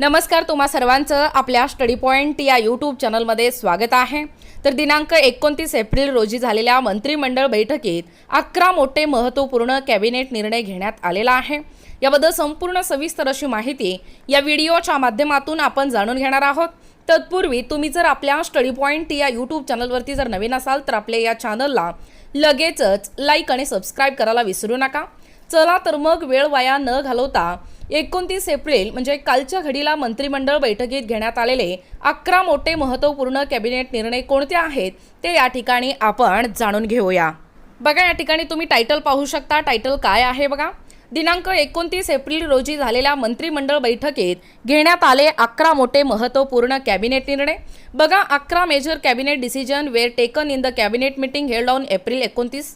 नमस्कार तुम्हा सर्वांचं आपल्या स्टडी पॉईंट या यूट्यूब चॅनलमध्ये स्वागत आहे. तर दिनांक एकोणतीस एप्रिल रोजी झालेल्या मंत्रिमंडळ बैठकीत अकरा मोठे महत्त्वपूर्ण कॅबिनेट निर्णय घेण्यात आलेला आहे. याबद्दल संपूर्ण सविस्तर अशी माहिती या व्हिडिओच्या माध्यमातून आपण जाणून घेणार आहोत. तत्पूर्वी तुम्ही जर आपल्या स्टडी पॉईंट या यूट्यूब चॅनलवरती जर नवीन असाल तर आपल्या या चॅनलला लगेचच लाईक आणि सबस्क्राईब करायला विसरू नका. चला तर मग वेळ वाया न घालवता एकोणतीस एप्रिल म्हणजे कालच्या घडीला मंत्रिमंडळ बैठकीत घेण्यात आलेले अकरा मोठे महत्त्वपूर्ण कॅबिनेट निर्णय कोणते आहेत ते या ठिकाणी आपण जाणून घेऊया. बघा या ठिकाणी तुम्ही टायटल पाहू शकता. टायटल काय आहे बघा? दिनांक एकोणतीस एप्रिल रोजी झालेल्या मंत्रिमंडळ बैठकीत घेण्यात आले अकरा मोठे महत्त्वपूर्ण कॅबिनेट निर्णय. बघा अकरा major cabinet decision were taken in the cabinet meeting held on April एकोणतीस.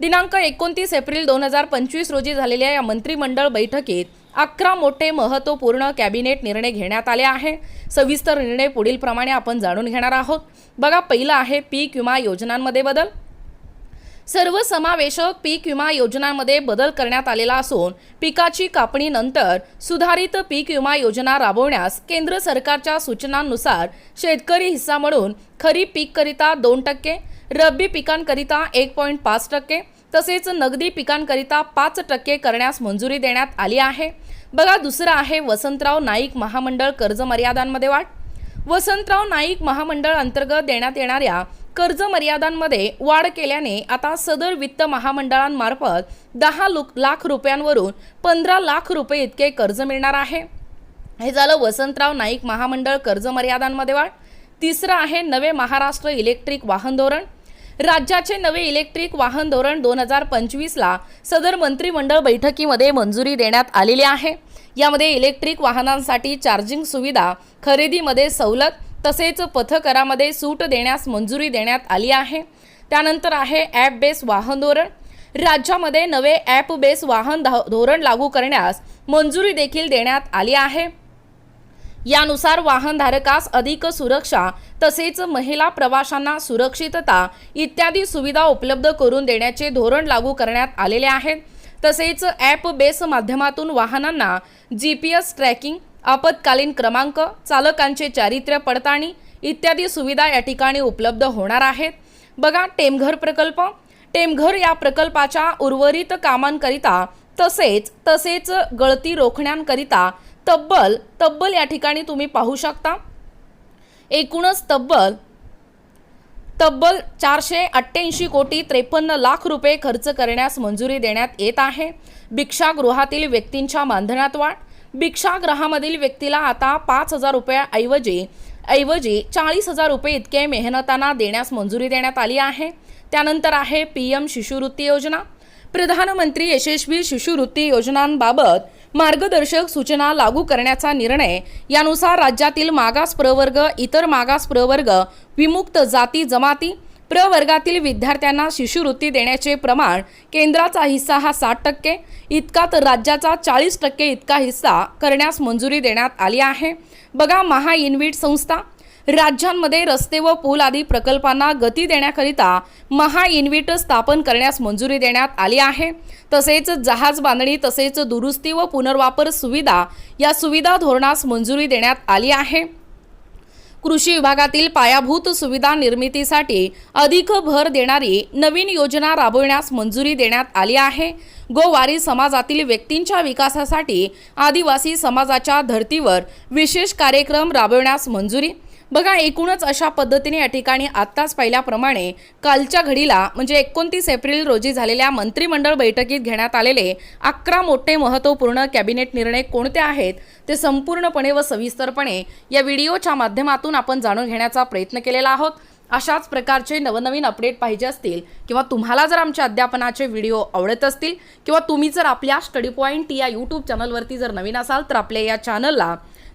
दिनांक एकोणतीस एप्रिल दोन हजार पंचवीस रोजी झालेल्या या मंत्रिमंडळ बैठकीत अकरा मोठे महत्त्वपूर्ण कॅबिनेट निर्णय घेण्यात आले आहे. सविस्तर निर्णय पुढील प्रमाणे आपण जाणून घेणार आहोत. बघा पहिलं आहे पीक विमा योजनांमध्ये बदल. सर्वसमावेशक पीक विमा योजनांमध्ये बदल करण्यात आलेला असून पिकाची कापणीनंतर सुधारित पीक विमा योजना राबवण्यास केंद्र सरकारच्या सूचनांनुसार शेतकरी हिस्सा म्हणून खरीप पीककरिता दोन टक्के रब्बी पिकांकरिता एक पॉईंट पाच टक्के तसेच नगदी पिकांकरिता पाच टक्के करण्यास मंजुरी देण्यात आली आहे. बघा दुसरं आहे वसंतराव नाईक महामंडळ कर्ज मर्यादांमध्ये वाढ. वसंतराव नाईक महामंडळ अंतर्गत देण्यात येणाऱ्या कर्ज मर्यादांमध्ये वाढ केल्याने आता सदर वित्त महामंडळांमार्फत दहा लाख रुपयांवरून पंधरा लाख रुपये इतके कर्ज मिळणार आहे. हे झालं वसंतराव नाईक महामंडळ कर्ज मर्यादांमध्ये वाढ. तिसरं आहे नवे महाराष्ट्र इलेक्ट्रिक वाहन धोरण. राज्याचे नवे इलेक्ट्रिक वाहन धोरण दोन हजार पंचवीसला सदर मंत्रिमंडळ बैठकीमध्ये मंजुरी देण्यात आलेली आहे. यामध्ये इलेक्ट्रिक वाहनांसाठी चार्जिंग सुविधा खरेदीमध्ये सवलत तसेच पथकरामध्ये सूट देण्यास मंजुरी देण्यात आली आहे. त्यानंतर आहे ॲप बेस वाहन धोरण. राज्यामध्ये नवे ॲप बेस वाहन धा- धोरण लागू करण्यास मंजुरी देखील देण्यात आली आहे. यानुसार वाहनधारकास अधिक सुरक्षा तसेच महिला प्रवाशांना सुरक्षितता इत्यादी सुविधा उपलब्ध करून देण्याचे धोरण लागू करण्यात आलेले आहे तसेच ॲप बेस माध्यमातून वाहनांना जी पी एस ट्रॅकिंग आपत्कालीन क्रमांक चालकांचे चारित्र्य पडताळणी इत्यादी सुविधा या ठिकाणी उपलब्ध होणार आहेत. बघा टेमघर प्रकल्प. टेमघर या प्रकल्पाच्या उर्वरित कामांकरिता तसेच तसेच गळती रोखण्याकरिता तब्बल तब्बल या ठिकाणी तुम्ही पाहू शकता. एकूणच तब्बल तब्बल चारशे अठ्ठ्याऐंशी कोटी त्रेपन्न लाख रुपये खर्च करण्यास मंजुरी देण्यात येत आहे. भिक्षागृहातील व्यक्तींच्या मानधनात वाढ. भिक्षागृहामधील व्यक्तीला आता पाच हजार रुपयाऐवजी ऐवजी चाळीस हजार रुपये इतके मेहनतांना देण्यास मंजुरी देण्यात आली आहे. त्यानंतर आहे पी एम शिष्यवृत्ती योजना. प्रधानमंत्री यशस्वी शिष्यवृत्ती योजनांबाबत मार्गदर्शक सूचना लागू करण्याचा निर्णय यानुसार राज्यातील मागास प्रवर्ग इतर मागास प्रवर्ग विमुक्त जाती जमाती प्रवर्गातील विद्यार्थ्यांना शिष्यवृत्ती देण्याचे प्रमाण केंद्राचा हिस्सा हा साठ टक्के इतका तर राज्याचा चाळीस टक्के इतका हिस्सा करण्यास मंजुरी देण्यात आली आहे. बघा महा संस्था राज्यांमध्ये रस्ते व पूल आदी प्रकल्पांना गती देण्याकरिता महाइन्व्हिट स्थापन करण्यास मंजुरी देण्यात आली आहे. तसेच जहाज बांधणी तसेच दुरुस्ती व पुनर्वापर सुविधा या सुविधा धोरणास मंजुरी देण्यात आली आहे. कृषी विभागातील पायाभूत सुविधा निर्मितीसाठी अधिक भर देणारी नवीन योजना राबविण्यास मंजुरी देण्यात आली आहे. गोवारी समाजातील व्यक्तींच्या विकासासाठी आदिवासी समाजाच्या धर्तीवर विशेष कार्यक्रम राबविण्यास मंजुरी बघा एकूणच अशा पद्धतीने या ठिकाणी आत्ताच पाहिल्याप्रमाणे कालच्या घडीला म्हणजे एकोणतीस एप्रिल रोजी झालेल्या मंत्रिमंडळ बैठकीत घेण्यात आलेले अकरा मोठे महत्त्वपूर्ण कॅबिनेट निर्णय कोणते आहेत ते संपूर्णपणे व सविस्तरपणे या व्हिडिओच्या माध्यमातून आपण जाणून घेण्याचा प्रयत्न केलेला आहोत. अशाच प्रकारचे नवनवीन अपडेट पाहिजे असतील किंवा तुम्हाला जर आमच्या अध्यापनाचे व्हिडिओ आवडत असतील किंवा तुम्ही जर आपल्या स्टडी पॉईंट या यूट्यूब चॅनलवरती जर नवीन असाल तर आपल्या या चॅनलला